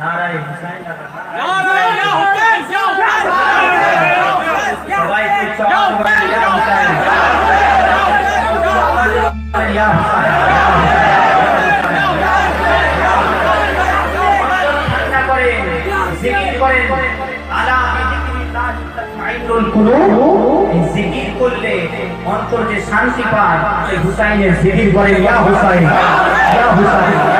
নারায় হুসাইন সবাইকে ঠান্ডা করেন জিকির করেন আলা জিকির করলে অন্তর যে শান্তি পায় হুসাইনের জিকির করেন ইয়া হুসাইন ইয়া হুসাইন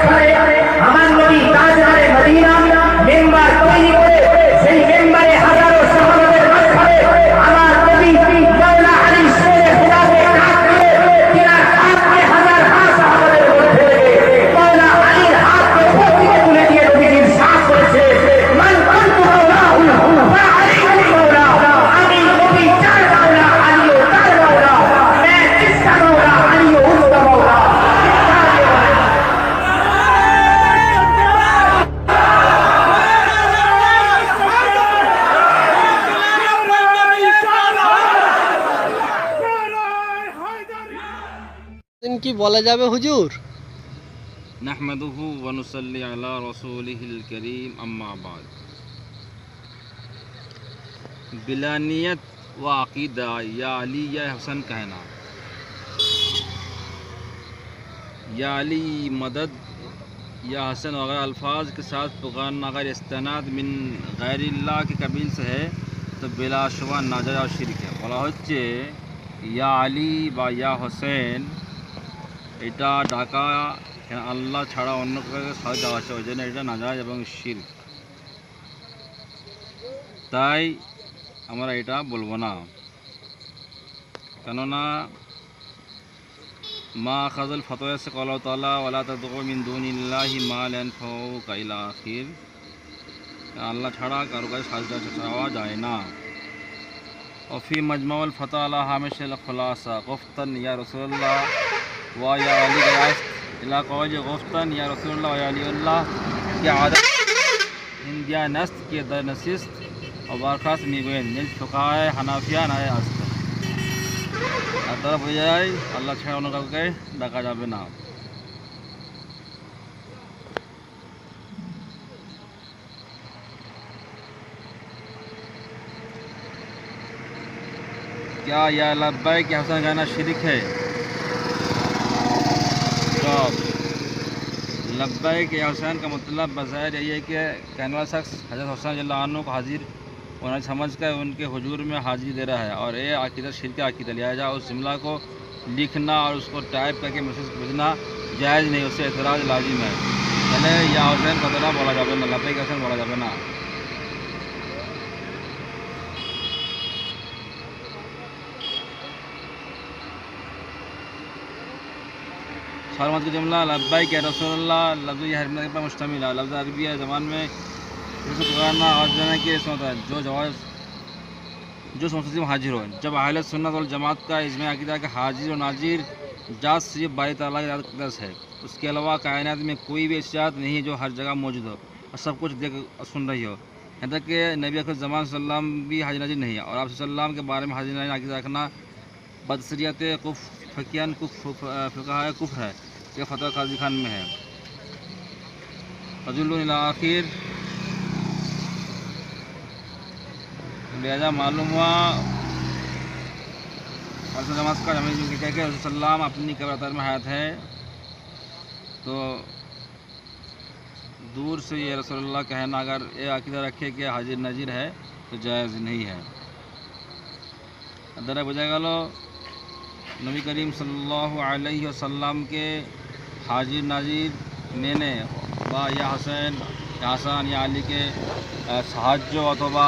কি বলা যাবে হুজুর نحمده ونصلي على رسوله الكريم اما بعد بلا نیت و عقیدہ یا علی یا حسن کہنا یا علی مدد یا حسن وغیرہ الفاظ کے ساتھ پکارنا اگر استناد من غیر اللہ کے قبیل سے ہے تو بلا شبہ ناجائز اور شرک ہے বলা হচ্ছে ইয়া আলী বা ইয়া হোসেন এটা ডাকা এখানে আল্লাহ ছাড়া অন্য কাউকে সাহায্য দেওয়া আছে ওই জন্য এটা নাজাজ এবং শির তাই আমরা এটা বলবো না কেননা মা খাজল ফতোয়া সে কল তালা ওলা তদমিন দুনিল্লাহি মা লেন ফৌ কাইলা আখির আল্লাহ ছাড়া কারো কাছে সাহায্য চাওয়া যায় না وفي مجمع الفتح على هامش الخلاصة غفتن يا رسول الله وا یا علی گیاس غفتن یا رسول اللہ یا علی اللہ کی عادت ہندیا نست کی درنشست اور بارخاست میگوین نل طرف اللہ چھڑا کے دکا جا بنا. کیا یا لبیک، حسن گانا شرک ہے؟ جواب۔ لبائی کے حسین کا مطلب بظاہر یہی ہے کہ کہنوا شخص حضرت حسین اللہ عنہ کو حاضر ہونا سمجھ کر ان کے حضور میں حاضری دے رہا ہے اور یہ عقیدہ شرک عقیدہ، لہٰذا اس جملہ کو لکھنا اور اس کو ٹائپ کر کے محسوس بھیجنا جائز نہیں، اس سے اعتراض لازم ہے۔ پہلے یا حسین کا بولا جاوے نا لبیک حسین بولا فارمت کا جملہ لبائی کے رسول اللہ، لفظ یہ حرمت پر مشتمل ہے۔ لفظ عربی ہے، زبان میں اس پکارنا اور جانا کہ اس ہوتا ہے جو جواز، جو مسلم حاضر ہو جب اہل سنت والجماعت کا اس میں عقیدہ کہ حاضر و ناظر جات صرف باری تعالیٰ کی اقدس ہے۔ اس کے علاوہ کائنات میں کوئی بھی اشیات نہیں ہے جو ہر جگہ موجود ہو اور سب کچھ دیکھ سن رہی ہو۔ یہاں تک کہ نبی اکرم زمان صلی اللہ علیہ وسلم بھی حاضر ناظر نہیں ہے۔ اور آپ صلی اللہ علیہ وسلم کے بارے میں حاضر ناظر عقیدہ رکھنا بدسریت کف فقیان کف فقہ کفر ہے۔ یہ فتح قاضی خان میں ہے۔ فضل الآخر۔ لہذا معلوم ہوا فرض نماز کا ہمیں جو کہتا ہے رسول السلام اپنی قبر میں حیات ہے تو دور سے یہ رسول اللہ کہنا، اگر یہ عقیدہ رکھے کہ حاضر نظیر ہے، تو جائز نہیں ہے۔ درا گا لو، نبی کریم صلی اللہ علیہ وسلم کے حاضر ناظر میں نے یا ইয়াহসেন হাসান ইয়া আলীকে সাহায্য অথবা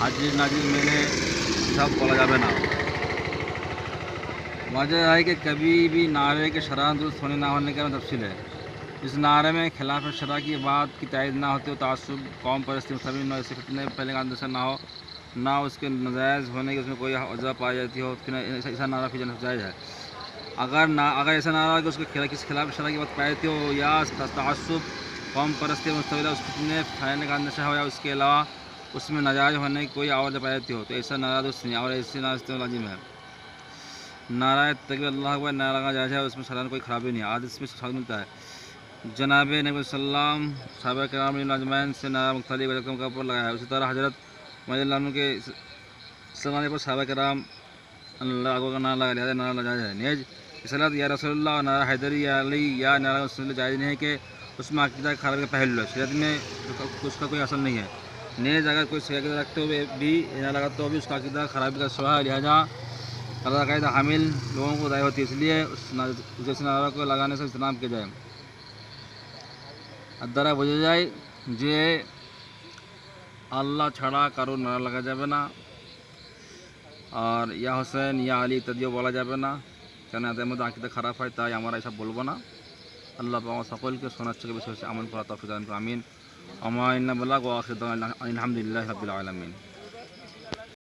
حاجر নাজির مینے سب বলা যাবে না وجہ ہے کہ کبھی بھی نعرے کے شرح درست ہونے نہ ہونے کا تفصیل ہے۔ اس نعرے میں خلاف شرح کی بات کی تائید نہ ہوتی ہو، تعصب، قوم پرستی سبھی نہ اسے فتنے پہلے کا اندیشہ نہ ہو، نہ اس کے نجائز ہونے کی اس میں کوئی وجہ پائی جاتی ہو ایسا نعرہ پھر جائز ہے۔ اگر نہ اگر ایسا نعرہ کہ اس کے خلاف کسی خلاف شرع کی بات پائی جاتی ہو یا تعصب قوم پرستی مستقبل اس فتنے پھیلنے کا اندیشہ ہو یا اس کے علاوہ اس میں نجائز ہونے کی کوئی آواز پائی جاتی ہو، تو ایسا نعرہ درست نہیں اور ایسے نعرہ استعمال لازم ہے۔ نعرہ تقبیر اللہ اکبر، نعرہ لگا جائز ہے، اس میں سلام کوئی خرابی نہیں آج اس میں ساتھ ملتا ہے۔ جناب نبی صلی صحابہ کرام علیہ اجمعین سے نعرہ مختلف رقم کا اوپر لگایا ہے۔ اسی طرح حضرت مجھے اللہ عنہ کے سلانے پر صحابہ کرام، اللہ اکبر کا نعرہ لگا لہٰذا نعرہ لگا ہے۔ نیج اسلام یا رسول اللہ نارا حیدر، یا علی، یا نارا رسول اللہ جائز نہیں ہے کہ اس میں عقیدہ خبر کا پہلو شریعت میں اس کا کوئی اصل نہیں ہے۔ نیز اگر کوئی سیاقت رکھتے ہوئے بھی نہ لگاتے ہوئے بھی اس کا عقیدہ خرابی کا سوا ہے لہٰذا عقیدہ حامل لوگوں کو ضائع ہوتی ہے۔ اس لیے اس جیسے نعرہ کو لگانے سے اجتناب کیا جائے۔ ادارہ بوجھا جائے، جے اللہ چھڑا کرو نعرہ لگا جائے نا اور یا حسین یا علی تدیو بولا جائے نا কেন এদের মধ্যে আঁকিতে খারাপ হয়, তাই আমরা এসব বলব না। আল্লাহ আমার সকলকে শোনার থেকে বেশি বেশি আমন করা তফিক আমিন। আমার বলা আলহামদুলিল্লাহ রবিল আলমিন।